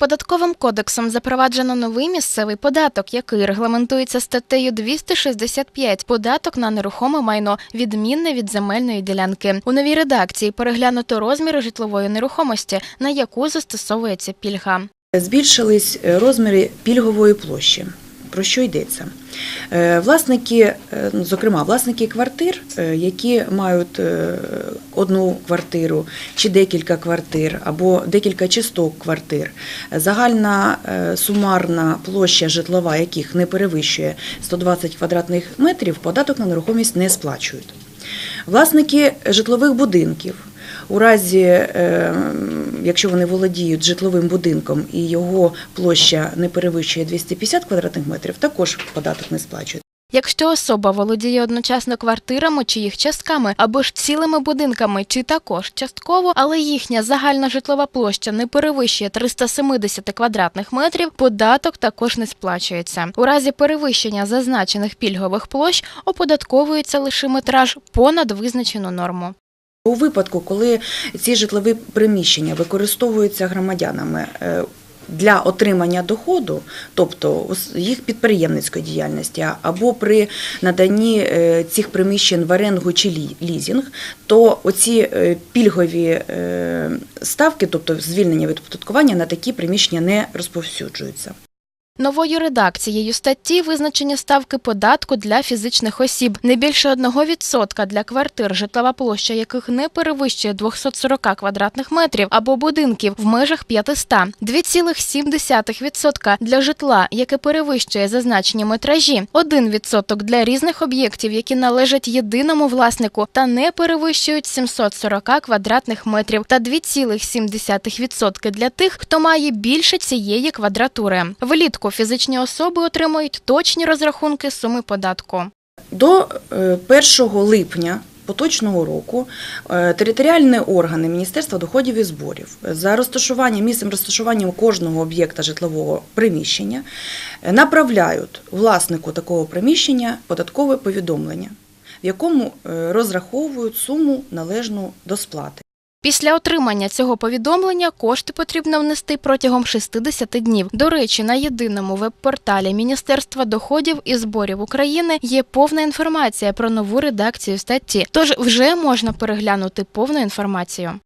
Податковим кодексом запроваджено новий місцевий податок, який регламентується статтею 265 – податок на нерухоме майно, відмінне від земельної ділянки. У новій редакції переглянуто розміри житлової нерухомості, на яку застосовується пільга. Збільшились розміри пільгової площі. Про що йдеться? Е, Власники, е, ну, зокрема, власники квартир, е, які мають одну квартиру чи декілька квартир, або декілька часток квартир, загальна сумарна площа житлова, яких не перевищує 120 квадратних метрів, податок на нерухомість не сплачують. Власники житлових будинків. У разі, е, якщо вони володіють житловим будинком і його площа не перевищує 250 квадратних метрів, також податок не сплачують. Якщо особа володіє одночасно квартирами чи їх частками, або ж цілими будинками, чи також частково, але їхня загальна житлова площа не перевищує 370 квадратних метрів, податок також не сплачується. У разі перевищення зазначених пільгових площ оподатковується лише метраж понад визначену норму. У випадку, коли ці житлові приміщення використовуються громадянами е, для отримання доходу, тобто їх підприємницької діяльності, або при наданні е, цих приміщень в оренду чи лі- лізінг, то оці е, пільгові ставки, тобто звільнення від оподаткування, на такі приміщення не розповсюджуються. Новою редакцією статті визначення ставки податку для фізичних осіб. Не більше 1% для квартир, житлова площа яких не перевищує 240 квадратних метрів або будинків в межах 500, 2,7% для житла, яке перевищує зазначені метражі, 1% для різних об'єктів, які належать єдиному власнику та не перевищують 740 квадратних метрів, та 2,7% для тих, хто має більше цієї квадратури. Влітку фізичні особи отримують точні розрахунки суми податку. До е, 1 липня поточного року е, територіальні органи Міністерства доходів і зборів за розташуванням, місцем розташування кожного об'єкта житлового приміщення е, направляють власнику такого приміщення податкове повідомлення, в якому е, розраховують суму належну до сплати. Після отримання цього повідомлення кошти потрібно внести протягом 60 днів. До речі, на єдиному веб-порталі Міністерства доходів і зборів України є повна інформація про нову редакцію статті, тож вже можна переглянути повну інформацію.